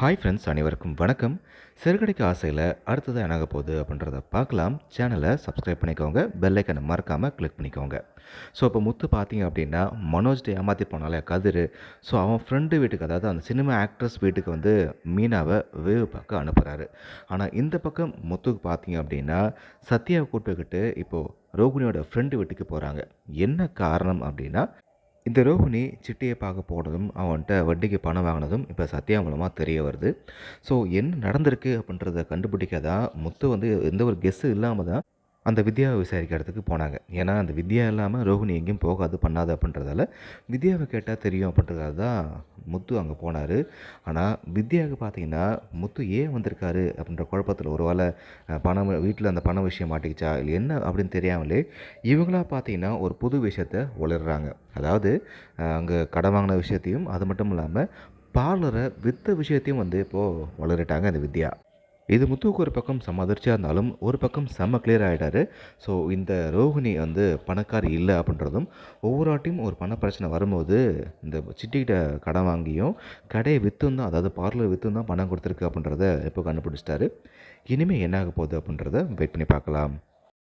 Hi friends அனைவருக்கும் வணக்கம். சிறுகடைக்கு ஆசையில் அடுத்ததாக என்னாக போகுது அப்படின்றத பார்க்கலாம். சேனலை சப்ஸ்கிரைப் பண்ணிக்கோங்க. பெல்லைக்கனை மறக்காமல் கிளிக் பண்ணிக்கோங்க. ஸோ இப்போ முத்து பார்த்தீங்க அப்படின்னா மனோஜ்ட்டு ஏமாற்றி போனாலே கதிர். ஸோ அவன் ஃப்ரெண்டு வீட்டுக்கு அதாவது அந்த சினிமா ஆக்ட்ரஸ் வீட்டுக்கு வந்து மீனாவை வேவு பார்க்க அனுப்புகிறாரு ஆனால் இந்த பக்கம் முத்துக்கு பார்த்தீங்க அப்படின்னா சத்யாவை கூப்பிட்டுக்கிட்டு இப்போது ரோகிணியோட ஃப்ரெண்டு வீட்டுக்கு போகிறாங்க என்ன காரணம் அப்படின்னா இந்த ரோஹிணி சிட்டியை பார்க்க போனதும் அவன்கிட்ட வட்டிக்கு பணம் வாங்கினதும் இப்போ சத்யா மூலமாக தெரிய வருது. ஸோ என்ன நடந்திருக்கு அப்படின்றத கண்டுபிடிக்காதான் முத்து வந்து எந்த ஒரு கெஸ்ஸு இல்லாமல் தான் அந்த வித்யாவை விசாரிக்கிறதுக்கு போனாங்க. ஏன்னா அந்த வித்யா இல்லாமல் ரோஹிணி எங்கேயும் போகாது பண்ணாது அப்படின்றதால வித்யாவை கேட்டால் தெரியும் அப்படின்றதால தான் முத்து அங்கே போனார். ஆனால் வித்யாவுக்கு பார்த்தீங்கன்னா முத்து ஏன் வந்திருக்காரு அப்படின்ற குழப்பத்தில் ஒரு வேளை பணம் வீட்டில் அந்த பண விஷயம் மாட்டிக்கிச்சா இல்லை என்ன அப்படின்னு தெரியாமலே இவங்களா பார்த்தீங்கன்னா ஒரு புது விஷயத்த உளர்றாங்க அதாவது அங்கே கடன் வாங்கின விஷயத்தையும் அது மட்டும் இல்லாமல் பார்லரை விற்ற விஷயத்தையும் வந்து இப்போது வளரிட்டாங்க இந்த வித்யா. இது முத்துவுக்கு ஒரு பக்கம் செம்ம அதிர்ச்சியாக இருந்தாலும் ஒரு பக்கம் செம்ம கிளியர் ஆகிட்டாரு ஸோ இந்த ரோஹிணி வந்து பணக்காரி இல்லை அப்படின்றதும் ஒவ்வொரு வாட்டியும் ஒரு பண பிரச்சனை வரும்போது இந்த சிட்டிக்கிட்ட கடன் வாங்கியும் கடையை விற்றும் தான் அதாவது பார்லர் விற்றும் தான் பணம் கொடுத்துருக்கு அப்படின்றத இப்போ கண்டுபிடிச்சிட்டாரு. இனிமேல் என்ன ஆக போகுது அப்படின்றத வெயிட் பண்ணி பார்க்கலாம்.